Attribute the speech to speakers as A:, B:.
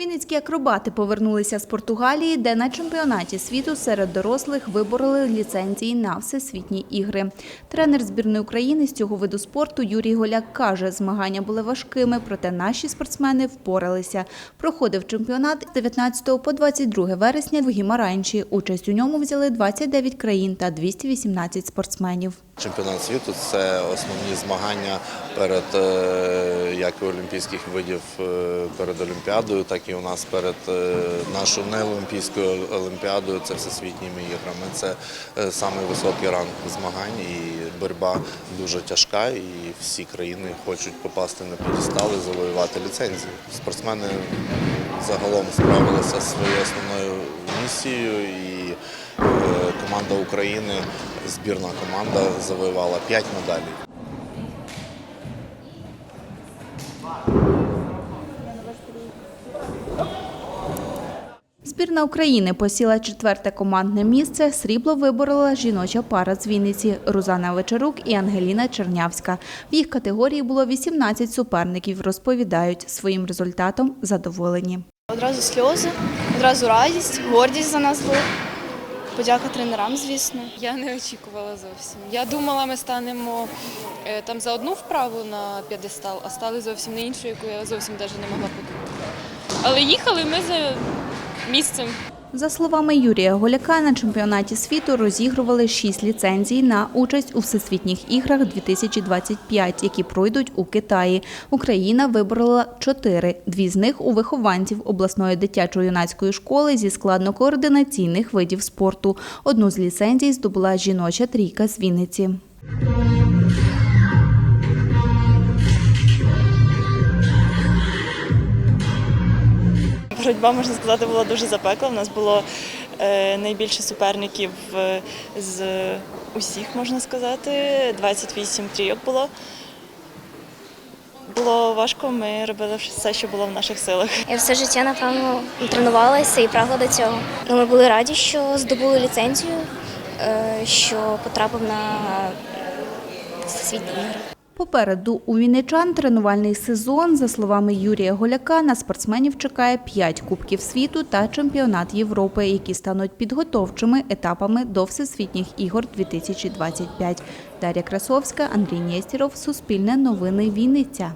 A: Вінницькі акробати повернулися з Португалії, де на чемпіонаті світу серед дорослих вибороли ліцензії на всесвітні ігри. Тренер збірної України з цього виду спорту Юрій Голяк каже, змагання були важкими, проте наші спортсмени впоралися. Проходив чемпіонат з 19 по 22 вересня в Гімаранчі. Участь у ньому взяли 29 країн та 218 спортсменів.
B: Чемпіонат світу це основні змагання перед е, як олімпійських видів е, перед Олімпіадою, так і у нас перед е, нашою неолімпійською олімпіадою. Це всесвітніми іграми. Це е, самий високий ранг змагань, і боротьба дуже тяжка. І всі країни хочуть попасти на п'єдестал і завоювати ліцензії. Спортсмени загалом справилися зі своєю основною місією і команда України, збірна команда завоювала 5 медалей.
A: Збірна України посіла четверте командне місце. Срібло виборола жіноча пара з Вінниці Рузана Вечерук і Ангеліна Чернявська. В їх категорії було 18 суперників. Розповідають, своїм результатом задоволені.
C: Одразу сльози, одразу радість, гордість за нас була. Подяка тренерам, звісно.
D: Я не очікувала зовсім. Я думала, ми станемо е, там за одну вправу на п'єдестал, а стали зовсім на іншу, яку я зовсім навіть не могла подумати. Але їхали ми за місцем.
A: За словами Юрія Голяка, на чемпіонаті світу розігрували шість ліцензій на участь у всесвітніх іграх 2025, які пройдуть у Китаї. Україна виборола чотири. Дві з них у вихованців обласної дитячо-юнацької школи зі складно-координаційних видів спорту. Одну з ліцензій здобула жіноча трійка з Вінниці.
E: Боротьба, можна сказати, була дуже запекла. У нас було е, найбільше суперників е, з усіх, можна сказати. 28 трійок було. Було важко, ми робили все, що було в наших силах.
F: Я все життя, напевно, тренувалася і прагла до цього. Ну, Ми були раді, що здобули ліцензію, е, що потрапив на всесвітні ігри.
A: Попереду у вінничан тренувальний сезон. За словами Юрія Голяка, на спортсменів чекає 5 кубків світу та чемпіонат Європи, які стануть підготовчими етапами до всесвітніх ігор 2025. Дар'я Красовська, Андрій Нєстіров, Суспільне новини Вінниця.